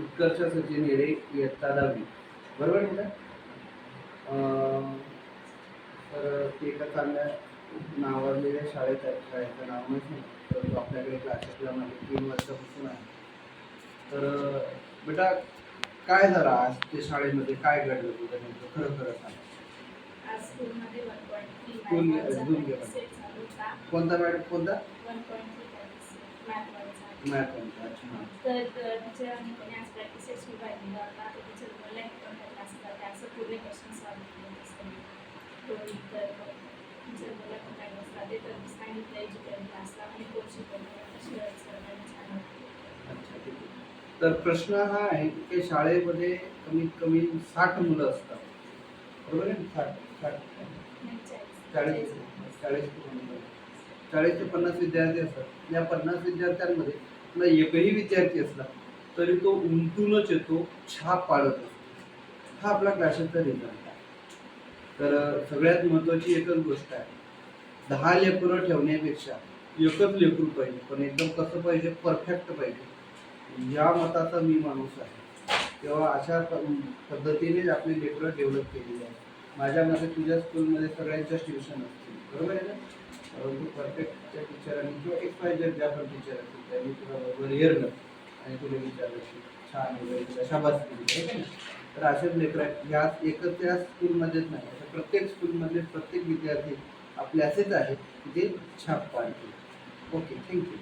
उत्कर्ष सचिन येडे इयत्ता दहावी बरोबर बेटा अं, तर ते एका चांगल्या नावाजलेल्या शाळेत आहे शाळेचं नाव नाही. परंतु आपल्याकडे क्लासेसला मध्ये तीन वर्षापासून आहे. तर बेटा काय झालं आज ते शाळेमध्ये? काय घडलं तुझं नेमकं? खरं खरं सांग. स्कूल कोणता मॅडम कोणता? तर टीचरांनी कोणी आज प्रॅक्टिस सेट सुरू राहिलेला होता तर टीचर बोलला की कोणत्या क्लास करते असं पूर्ण क्वेश्चन सॉल्व केले असते तर टीचर बोलला कोणत्या क्लासला ते तर सांगितलं एज्युकेशन क्लासला आणि कोण शिकवलं? शिवाय सरांनी छान वाटलं. अच्छा ठीक आहे. तर प्रश्न हा आहे की शाळेमध्ये कमीत कमी साठ मुलं असतात. बरोबर आहे? साठ साठ. चाळीस. चाळीस. चाळीस ते पन्नास विद्यार्थी असतात. या पन्नास विद्यार्थ्यांमध्ये आपला एकही विद्यार्थी असला तरी तो उमटूनच येतो छाप पाडत असतो. हा आपला क्लासेसचा रिझल्ट आहे. तर सगळ्यात महत्त्वाची एकच गोष्ट आहे. दहा लेकरं ठेवण्यापेक्षा एकच लेकरू पाहिजे पण एकदम कसं पाहिजे परफेक्ट पाहिजे. या मताचा मी माणूस आहे. तेव्हा अशा पद्धतीनेच आपली लेकरं डेव्हलप केलेली आहे माझ्या मते तुझ्या स्कूलमध्ये सगळ्यांच्या ट्युशन असतील. बरोबर आहे ना? परंतु परफेक्टच्या टीचरांनी किंवा एक्स वाय ज्या पण टीचर असतील त्यांनी तुला बरोबर हेरलं आणि तुला विचारलं की छान वगैरे तुला शाबास केली आहे ना? तर असेच लेकर ह्या एकच त्या स्कूलमध्येच नाही असं प्रत्येक स्कूलमधले प्रत्येक विद्यार्थी आपले असेच आहेत की ते छाप पाडतील. Okay thank you